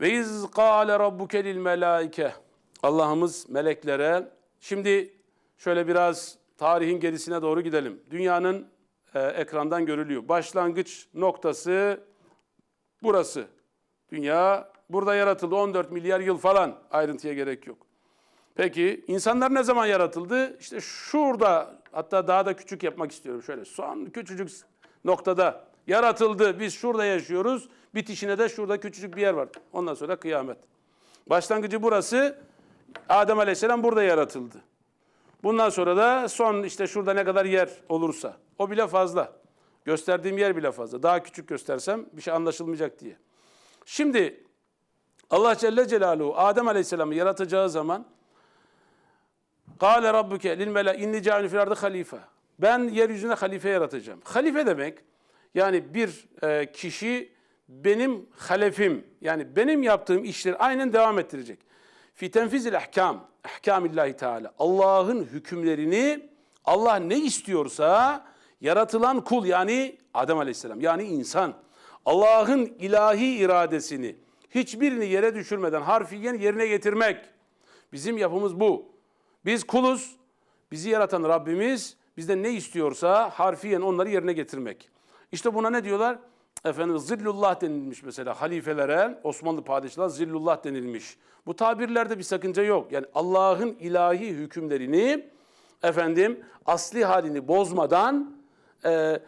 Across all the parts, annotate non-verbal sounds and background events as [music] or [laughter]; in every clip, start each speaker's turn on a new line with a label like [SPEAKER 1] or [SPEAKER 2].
[SPEAKER 1] Ve iz kâle rabbuke lil melâike. Allah'ımız meleklere, şimdi şöyle biraz tarihin gerisine doğru gidelim. Dünyanın e, ekrandan görülüyor. Başlangıç noktası burası. Dünya burada yaratıldı 14 milyar yıl falan ayrıntıya gerek yok. Peki insanlar ne zaman yaratıldı? İşte şurada hatta daha da küçük yapmak istiyorum şöyle. Son küçücük noktada yaratıldı. Biz şurada yaşıyoruz. Bitişine de şurada küçücük bir yer var. Ondan sonra kıyamet. Başlangıcı burası. Adem Aleyhisselam burada yaratıldı. Bundan sonra da son işte şurada ne kadar yer olursa. O bile fazla. Gösterdiğim yer bile fazla. Daha küçük göstersem bir şey anlaşılmayacak diye. Şimdi Allah Celle Celaluhu Adem Aleyhisselam'ı yaratacağı zaman Kale rabbuke lil mela inni ca'ilun fil ardı halife. Ben yeryüzünde halife yaratacağım. Halife demek yani bir e, kişi benim halefim yani benim yaptığım işleri aynen devam ettirecek. Fi tenfizil ahkam, ahkamillahi teala. Allah'ın hükümlerini Allah ne istiyorsa yaratılan kul yani Adem Aleyhisselam yani insan Allah'ın ilahi iradesini hiçbirini yere düşürmeden harfiyen yerine getirmek. Bizim yapımız bu. Biz kuluz. Bizi yaratan Rabbimiz bizden ne istiyorsa harfiyen onları yerine getirmek. İşte buna ne diyorlar? Efendim zillullah denilmiş mesela halifelere, Osmanlı padişahlar zillullah denilmiş. Bu tabirlerde bir sakınca yok. Yani Allah'ın ilahi hükümlerini efendim asli halini bozmadan e,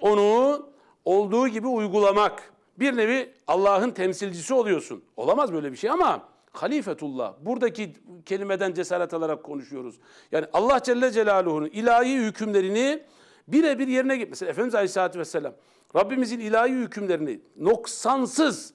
[SPEAKER 1] onu olduğu gibi uygulamak. Bir nevi Allah'ın temsilcisi oluyorsun. Olamaz böyle bir şey ama halifetullah. Buradaki kelimeden cesaret alarak konuşuyoruz. Yani Allah Celle Celaluhu'nun ilahi hükümlerini birebir yerine. Mesela Efendimiz Aleyhisselatü Vesselam Rabbimizin ilahi hükümlerini noksansız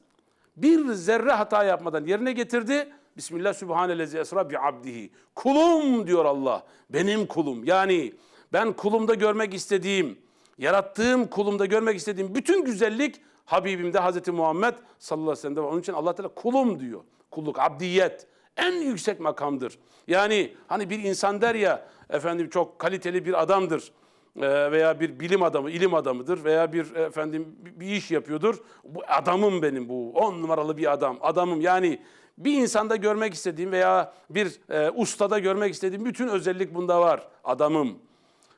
[SPEAKER 1] bir zerre hata yapmadan yerine getirdi. Bismillah Sübhanellezi esra bi abdihi. Kulum diyor Allah. Benim kulum. Yani ben kulumda görmek istediğim, yarattığım kulumda görmek istediğim bütün güzellik Habibimde Hazreti Muhammed sallallahu aleyhi ve sellem'de var. Onun için Allah Teala kulum diyor. Kulluk, abdiyet en yüksek makamdır. Yani hani bir insan der ya efendim çok kaliteli bir adamdır veya bir bilim adamı, ilim adamıdır veya bir efendim bir iş yapıyordur. Bu adamım benim bu. On numaralı bir adam. Adamım yani bir insanda görmek istediğim veya bir e, ustada görmek istediğim bütün özellik bunda var. Adamım.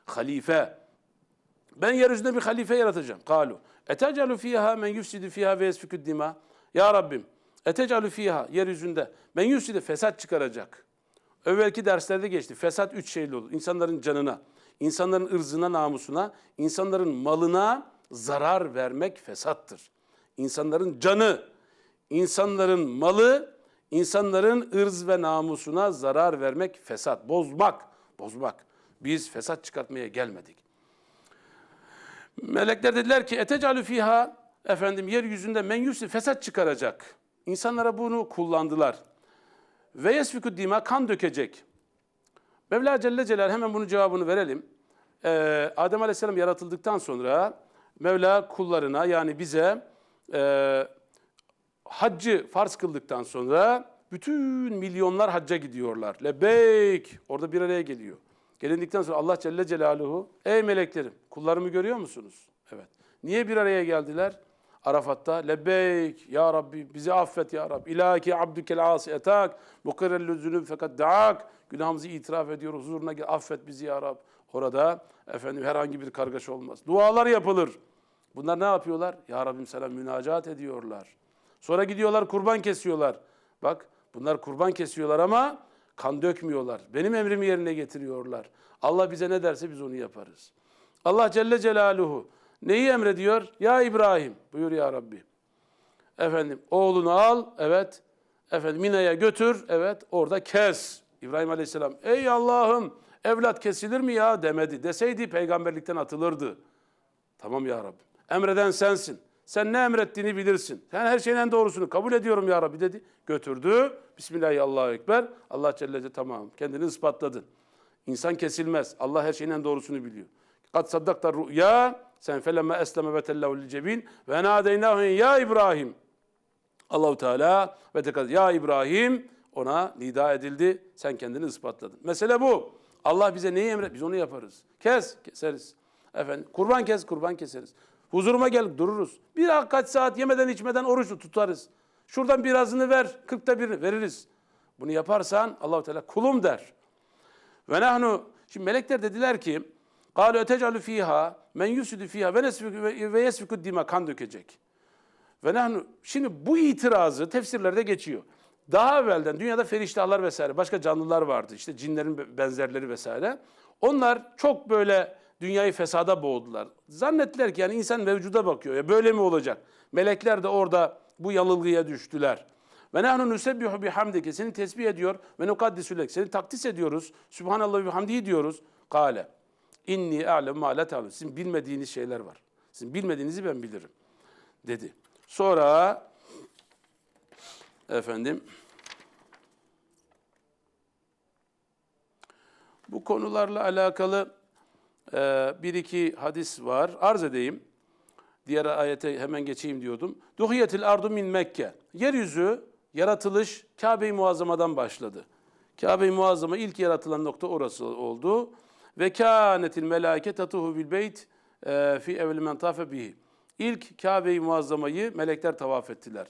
[SPEAKER 1] Halife. Ben yeryüzünde bir halife yaratacağım. Kalu. Etecalu fiha men yufsidu fiha ve yesfikü dima. Ya Rabbim. Etecalu fiha yeryüzünde. Men yufsidu fesat çıkaracak. Evvelki derslerde geçti. Fesat üç şeyle olur. İnsanların canına, insanların ırzına, namusuna, insanların malına zarar vermek fesattır. İnsanların canı, insanların malı, insanların ırz ve namusuna zarar vermek fesat. Bozmak, bozmak. Biz fesat çıkartmaya gelmedik. Melekler dediler ki etecalü fiha efendim yeryüzünde men yufsi fesat çıkaracak. İnsanlara bunu kullandılar. Ve yesfiku dima kan dökecek. Mevla Celle Celal hemen bunun cevabını verelim. Ee, Adem Aleyhisselam yaratıldıktan sonra Mevla kullarına yani bize e, haccı farz kıldıktan sonra bütün milyonlar hacca gidiyorlar. Lebeyk orada bir araya geliyor. Gelindikten sonra Allah Celle Celaluhu ey meleklerim kullarımı görüyor musunuz? Evet. Niye bir araya geldiler? Arafat'ta lebbeyk ya Rabbi bizi affet ya Rabbi. İlaki abdükel asi etak mukirrellü zünüb fakat daak. Günahımızı itiraf ediyor huzuruna gel affet bizi ya Rabbi. Orada efendim herhangi bir kargaşa olmaz. Dualar yapılır. Bunlar ne yapıyorlar? Ya Rabbim selam münacat ediyorlar. Sonra gidiyorlar kurban kesiyorlar. Bak bunlar kurban kesiyorlar ama kan dökmüyorlar. Benim emrimi yerine getiriyorlar. Allah bize ne derse biz onu yaparız. Allah Celle Celaluhu neyi emrediyor? Ya İbrahim buyur ya Rabbi. Efendim oğlunu al evet. Efendim Mina'ya götür evet orada kes. İbrahim Aleyhisselam ey Allah'ım evlat kesilir mi ya demedi. Deseydi peygamberlikten atılırdı. Tamam ya Rabbi. Emreden sensin. Sen ne emrettiğini bilirsin. Sen her şeyin en doğrusunu kabul ediyorum ya Rabbi dedi. Götürdü. Bismillahirrahmanirrahim. Allah Celle Celle tamam. Kendini ispatladın. İnsan kesilmez. Allah her şeyin en doğrusunu biliyor. Kad saddakta rüya. Sen felemme esleme ve tellahu cebin. Ve nadeynahu ya İbrahim. Allahu Teala ve tekad ya İbrahim ona nida edildi. Sen kendini ispatladın. Mesele bu. Allah bize neyi emret? Biz onu yaparız. Kes, keseriz. Efendim, kurban kes, kurban keseriz. Huzuruma gel, dururuz. Bir kaç saat yemeden içmeden oruç tutarız. Şuradan birazını ver, kırkta birini veririz. Bunu yaparsan Allahu Teala kulum der. Ve nahnu şimdi melekler dediler ki قالوا اَتَجْعَلُ ف۪يهَا men يُسُدُ ف۪يهَا ve nesfiku ve yesfiku dima kan dökecek. Ve nahnu şimdi bu itirazı tefsirlerde geçiyor. Daha evvelden dünyada feriştahlar vesaire başka canlılar vardı. İşte cinlerin benzerleri vesaire. Onlar çok böyle dünyayı fesada boğdular. Zannettiler ki yani insan mevcuda bakıyor. Ya böyle mi olacak? Melekler de orada bu yanılgıya düştüler. Ve nahnu nusebbihu bihamdike seni tesbih ediyor ve nukaddisu lek seni takdis ediyoruz. Subhanallah ve bihamdihi diyoruz. Kale inni a'lem ma la. Sizin bilmediğiniz şeyler var. Sizin bilmediğinizi ben bilirim dedi. Sonra efendim bu konularla alakalı e, bir iki hadis var. Arz edeyim. Diğer ayete hemen geçeyim diyordum. Duhiyetil ardu min Mekke. Yeryüzü yaratılış Kabe-i Muazzama'dan başladı. Kabe-i Muazzama ilk yaratılan nokta orası oldu. Ve kânetil melâke tatuhu bil beyt e, fi evvel men tafe bihi. İlk Kabe-i Muazzama'yı melekler tavaf ettiler.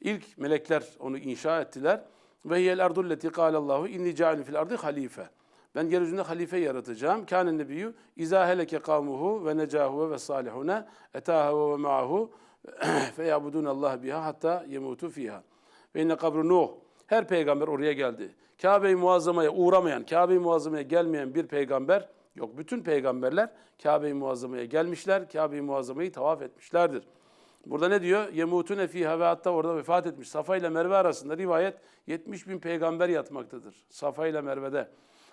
[SPEAKER 1] İlk melekler onu inşa ettiler. Ve hiyel ardul leti kâlallahu inni cealin fil ardı halife. Ben yeryüzünde halife yaratacağım. Kâne nebiyyü izâ heleke kavmuhu ve necahu ve salihune etâhu ve ma'ahu [clears throat] fe yabudun Allah biha hatta yemutu fiha. Ve inne kabru Nuh. Her peygamber oraya geldi. Kabe-i Muazzama'ya uğramayan, Kabe-i Muazzama'ya gelmeyen bir peygamber yok. Bütün peygamberler Kabe-i Muazzama'ya gelmişler. Kabe-i Muazzama'yı tavaf etmişlerdir. Burada ne diyor? Yemutune fiha ve hatta orada vefat etmiş. Safa ile Merve arasında rivayet 70 bin peygamber yatmaktadır. Safa ile Merve'de.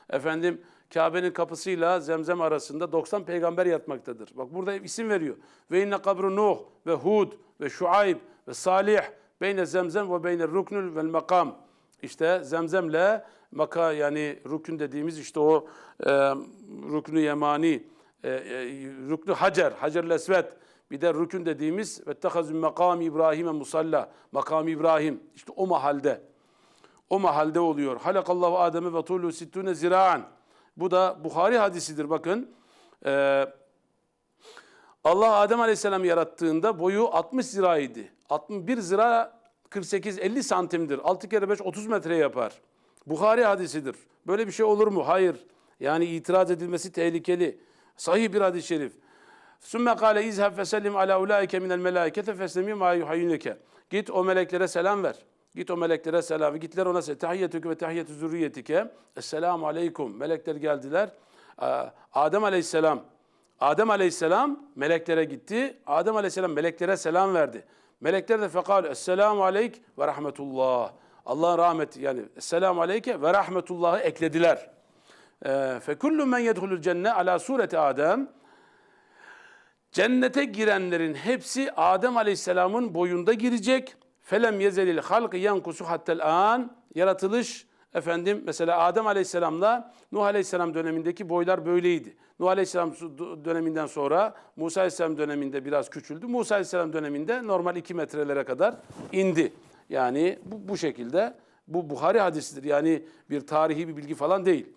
[SPEAKER 1] Efendim Kabe'nin kapısıyla Zemzem arasında 90 peygamber yatmaktadır. Bak burada isim veriyor. Ve inne kabru Nuh ve Hud ve Şuayb ve Salih beyne Zemzem ve beyne ruknul vel makam. İşte Zemzem'le maka yani rükün dediğimiz işte o e, rüknü yemani, e, e, rüknü hacer, hacer lesvet. Bir de rükün dediğimiz ve tehazü makam İbrahim'e musalla, makam İbrahim. İşte o mahalde. O mahalde oluyor. Halakallahu Adem'e ve tulu sittune ziraan. Bu da Bukhari hadisidir bakın. Ee, Allah Adem Aleyhisselam yarattığında boyu 60 ziraydı. 61 zira 48-50 santimdir. 6 kere 5 30 metre yapar. Bukhari hadisidir. Böyle bir şey olur mu? Hayır. Yani itiraz edilmesi tehlikeli. Sahih bir hadis-i şerif. Sümme kâle izheb fesellim ala ulaike minel melâikete feslemi yuhayyunike. Git o meleklere selam ver. Git o meleklere selam. Gittiler ona selam. Tahiyyetükü ve tahiyyetü zürriyetike. Esselamu aleyküm. Melekler geldiler. Adem aleyhisselam. Adem aleyhisselam meleklere gitti. Adem aleyhisselam meleklere selam verdi. Melekler de fekal Esselamu aleyk ve rahmetullah. Allah'ın rahmeti yani Esselamu aleyke ve rahmetullah'ı eklediler. Ee, Fekullu men yedhulul cenne ala sureti Adem. Cennete girenlerin hepsi Adem Aleyhisselam'ın boyunda girecek. Felem yezelil halqı yankusu hattel an. Yaratılış efendim mesela Adem Aleyhisselam'la Nuh Aleyhisselam dönemindeki boylar böyleydi. Nuh Aleyhisselam döneminden sonra Musa Aleyhisselam döneminde biraz küçüldü. Musa Aleyhisselam döneminde normal 2 metrelere kadar indi. Yani bu, bu şekilde bu Buhari hadisidir. Yani bir tarihi bir bilgi falan değil.